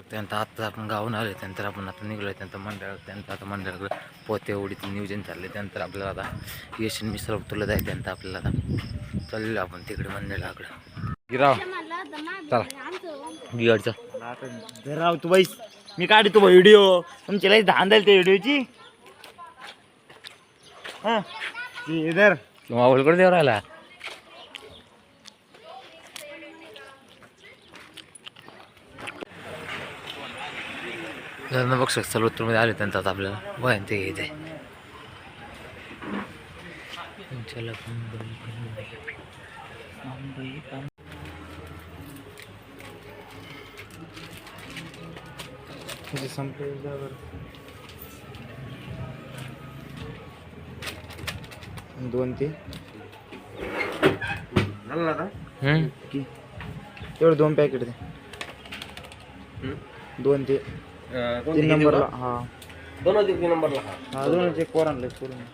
त्यानंतर आता आपण गावून आले त्यानंतर आपण आता निघलो त्यानंतर मंडळ त्यानंतर आता मंडळाकडे पोते एवढीचं नियोजन चालले त्यानंतर आपल्याला आता यश मिश्र तुला जायचं त्यानंतर आपल्याला आता चाललेलो आपण तिकडे मंदिराकडे गिराव चला. गिगाडचा राव तू बाईस मी काढतो व्हिडिओ. तुमची लई धान जाईल त्या व्हिडिओची. हा. ती इधर. मावळकडे देव राहिला. जर बघमध्ये आले त्यांचं आता आपल्याला वयान ते घ्यायचं आहे चला दोन ते हम्म. तेवढं दोन पॅकेट दे. दोन ते तीन नंबरला हा. दोन तीन नंबरला हा. हा दोन एक पोरांना एक पोरांना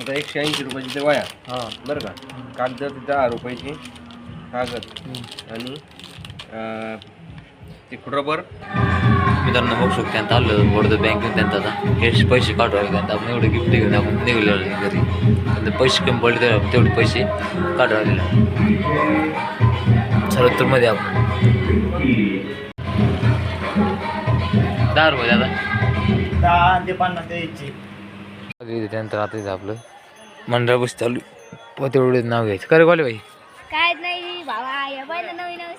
आता एकशे ऐंशी रुपयाची ते वया. हा. बरं का? कागद दहा रुपयाची कागद आणि अं, ते रबर मित्रांनो बघू शकतो त्यांचं आलं बडोदा बँकेत त्यांचं आता. कॅश पैसे काढवायला त्यांचं आपण एवढे गिफ्ट घेऊन आपण निघलो घरी. आणि पैसे कमी पडले तर तेवढे पैसे काढवायला सर्वोत्तरमध्ये आपण. दहा रुपये दादा. दहा ते पन्नास द्यायची त्यानंतर आता इथं आपलं. मंडळ बस चालू. तेवढे नाव घ्यायचं. का रे भाई? काय नाही बाबा या पहिलं नवीन